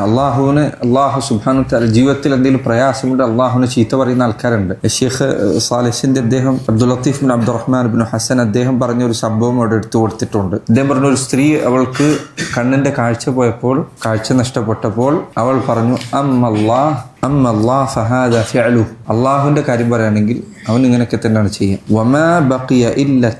അള്ളാഹുവിന് അള്ളാഹു സുബാനു തആല ജീവിതത്തിൽ എന്തെങ്കിലും പ്രയാസമുണ്ട് അള്ളാഹുവിനെ ചീത്ത പറയുന്ന ആൾക്കാരുണ്ട്. ഷെയ്ഖ് സാലിസിന്റെ അദ്ദേഹം Abdul Latif bin Abdurrahman bin Hasan അദ്ദേഹം പറഞ്ഞ ഒരു സംഭവം അവിടെ എടുത്തു കൊടുത്തിട്ടുണ്ട്. അദ്ദേഹം പറഞ്ഞ ഒരു സ്ത്രീ അവൾക്ക് കണ്ണിന്റെ കാഴ്ച പോയപ്പോൾ കാഴ്ച നഷ്ടപ്പെട്ടപ്പോൾ അവൾ പറഞ്ഞു അമ്മല്ലാ അമ്മല്ലാഹ് ഫഹാദ ഫിഅലു. അള്ളാഹുവിന്റെ കാര്യം പറയുകയാണെങ്കിൽ അവൻ ഇങ്ങനെയൊക്കെ തന്നെയാണ് ചെയ്യുക. വമാ ബഖിയ ഇല്ല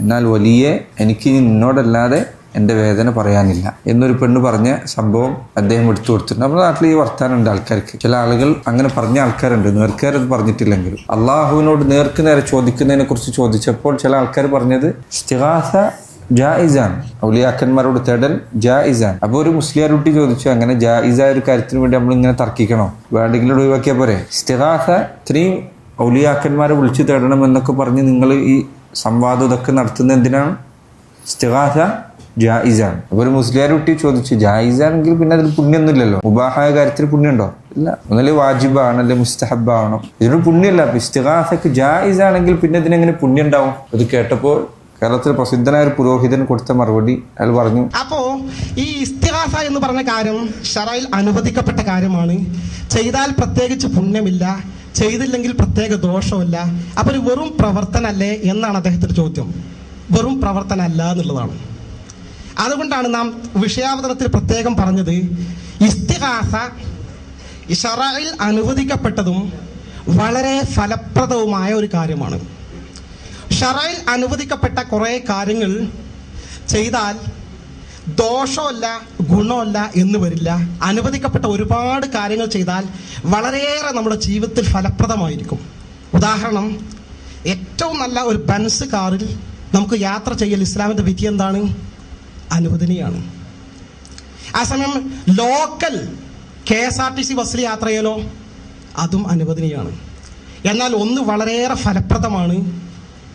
എന്നാൽ വലിയ എനിക്ക് നിന്നോടല്ലാതെ എന്റെ വേദന പറയാനില്ല. എന്നൊരു പെണ്ണ് പറഞ്ഞ സംഭവം അദ്ദേഹം എടുത്തു കൊടുത്തിട്ടുണ്ട്. നമ്മുടെ നാട്ടിൽ ഈ വർത്താനുണ്ട് ആൾക്കാർക്ക്. ചില ആളുകൾ അങ്ങനെ പറഞ്ഞ ആൾക്കാരുണ്ട്. നേർക്കാരത് പറഞ്ഞിട്ടില്ലെങ്കിലും. അള്ളാഹുവിനോട് നേർക്ക് നേരെ ചോദിക്കുന്നതിനെ കുറിച്ച് ചോദിച്ചപ്പോൾ ചില ആൾക്കാർ പറഞ്ഞത് ഇസ്തിഗാസ ജായിസാണ് ഔലിയാക്കന്മാരോട് തേടൽ ജായിസാൻ. അപ്പോൾ ഒരു മുസ്ലിം കുട്ടി ചോദിച്ചു അങ്ങനെ ജായിസായ ഒരു കാര്യത്തിന് വേണ്ടി നമ്മൾ ഇങ്ങനെ തർക്കിക്കണോ? വേണ്ടെങ്കിലും ഒഴിവാക്കിയാൽ പോരെ. ഇസ്തിഗാസ ഇത്രയും ഔലിയാക്കന്മാരെ വിളിച്ചു തേടണം എന്നൊക്കെ പറഞ്ഞ് നിങ്ങൾ ഈ സംവാദം ഇതൊക്കെ നടത്തുന്നത് എന്തിനാണ്? ഇസ്തിഗാസ ജായിസാണ്. അപ്പൊ ഒരു മുസ്ലിം കുട്ടി ചോദിച്ചു ജായിസാണെങ്കിൽ പിന്നെ അതിൽ പുണ്യൊന്നുമില്ലല്ലോ? മുബാഹായ കാര്യത്തിൽ പുണ്യമുണ്ടോ ഇല്ല. ഒന്നല്ലേ വാജിബാണ് അല്ലെ മുസ്തഹബാണോ? ഇതിനൊരു പുണ്യമല്ല അപ്പൊ ഇസ്തിഗാസക്ക് ജായിസാണെങ്കിൽ പിന്നെ ഇതിനെങ്ങനെ പുണ്യം ഉണ്ടാവും ഇത് കേട്ടപ്പോൾ കേരളത്തിൽ പ്രസിദ്ധനായ ഒരു പുരോഹിതൻ കൊടുത്ത മറുപടി അയാൾ പറഞ്ഞു. അപ്പോ ഈ ഇസ്തിഹാസ എന്ന് പറഞ്ഞ കാര്യം ഷറയിൽ അനുവദിക്കപ്പെട്ട കാര്യമാണ്. ചെയ്താൽ പ്രത്യേകിച്ച് പുണ്യമില്ല ചെയ്തില്ലെങ്കിൽ പ്രത്യേക ദോഷമില്ല. അപ്പൊ ഒരു വെറും പ്രവർത്തനല്ലേ എന്നാണ് അദ്ദേഹത്തിന്റെ ചോദ്യം. വെറും പ്രവർത്തനമല്ല എന്നുള്ളതാണ്. അതുകൊണ്ടാണ് നാം വിഷയാവതരണത്തിൽ പ്രത്യേകം പറഞ്ഞത് ഇസ്തിഹാസ ഇഷറയിൽ അനുവദിക്കപ്പെട്ടതും വളരെ ഫലപ്രദവുമായ ഒരു കാര്യമാണ്. ഷറയിൽ അനുവദിക്കപ്പെട്ട കുറേ കാര്യങ്ങൾ ചെയ്താൽ ദോഷമല്ല ഗുണമല്ല എന്ന് വരില്ല. അനുവദിക്കപ്പെട്ട ഒരുപാട് കാര്യങ്ങൾ ചെയ്താൽ വളരെയേറെ നമ്മുടെ ജീവിതത്തിൽ ഫലപ്രദമായിരിക്കും. ഉദാഹരണം ഏറ്റവും നല്ല ഒരു ബൻസ് കാറിൽ നമുക്ക് യാത്ര ചെയ്യൽ ഇസ്ലാമിന്റെ വിധി എന്താണ്? അനുവദനീയാണ്. ആ സമയം local K S R T C ബസ്സിൽ യാത്ര ചെയ്യലോ? അതും അനുവദനീയാണ്. എന്നാൽ ഒന്ന് വളരെയേറെ ഫലപ്രദമാണ്.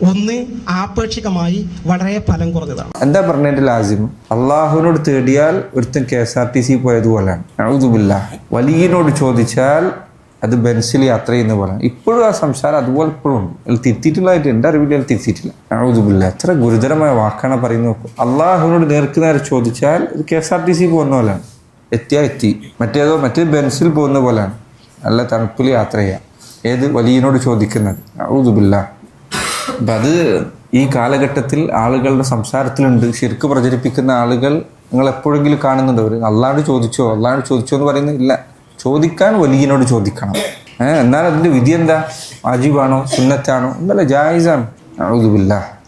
ഒന്ന് ആപേക്ഷികമായി വളരെ ഫലം കുറഞ്ഞതാണ്. എന്താ പറഞ്ഞതിന്റെ ലാസിം അള്ളാഹുവിനോട് തേടിയാൽ ഒരുത്തൻ K S R T C പോയതുപോലെയാണ്. വലിയനോട് ചോദിച്ചാൽ അത് ബെൻസിൽ യാത്ര ചെയ്യുന്ന പോലെ. ഇപ്പോഴും ആ സംസാരം അതുപോലെ ഇപ്പോഴും ഉണ്ട്. അതിൽ തിരുത്തിയിട്ടുള്ളതായിട്ട് എന്റെ അറിവിൽ അതിൽ തിരുത്തിയിട്ടില്ല. എത്ര ഗുരുതരമായ വാക്കാണ് പറയുന്നത് അള്ളാഹുവിനോട് നേർക്ക് നേരെ ചോദിച്ചാൽ ഇത് K S R T C പോകുന്ന പോലെയാണ്. എത്തിയാൽ എത്തി. മറ്റേതോ മറ്റേ ബെൻസിൽ പോകുന്ന പോലെയാണ്. നല്ല തണുപ്പിൽ യാത്ര ചെയ്യാം. ഏത് വലിയനോട് ചോദിക്കുന്നത്? അഴുതുമില്ല അപ്പം അത് ഈ കാലഘട്ടത്തിൽ ആളുകളുടെ സംസാരത്തിലുണ്ട്. ശരിക്ക് പ്രചരിപ്പിക്കുന്ന ആളുകൾ നിങ്ങൾ എപ്പോഴെങ്കിലും കാണുന്നുണ്ട്. അവർ അല്ലാണ്ട് ചോദിച്ചോ? അല്ലാണ്ട് ചോദിച്ചോ എന്ന് പറയുന്നത് ഇല്ല. ചോദിക്കാൻ വലിയനോട് ചോദിക്കണം. എന്നാൽ അതിന്റെ വിധി എന്താ? വാജിബാണോ? സുന്നത്താണോ? എന്നല്ല ജായിസാണ്. ഔദുബില്ല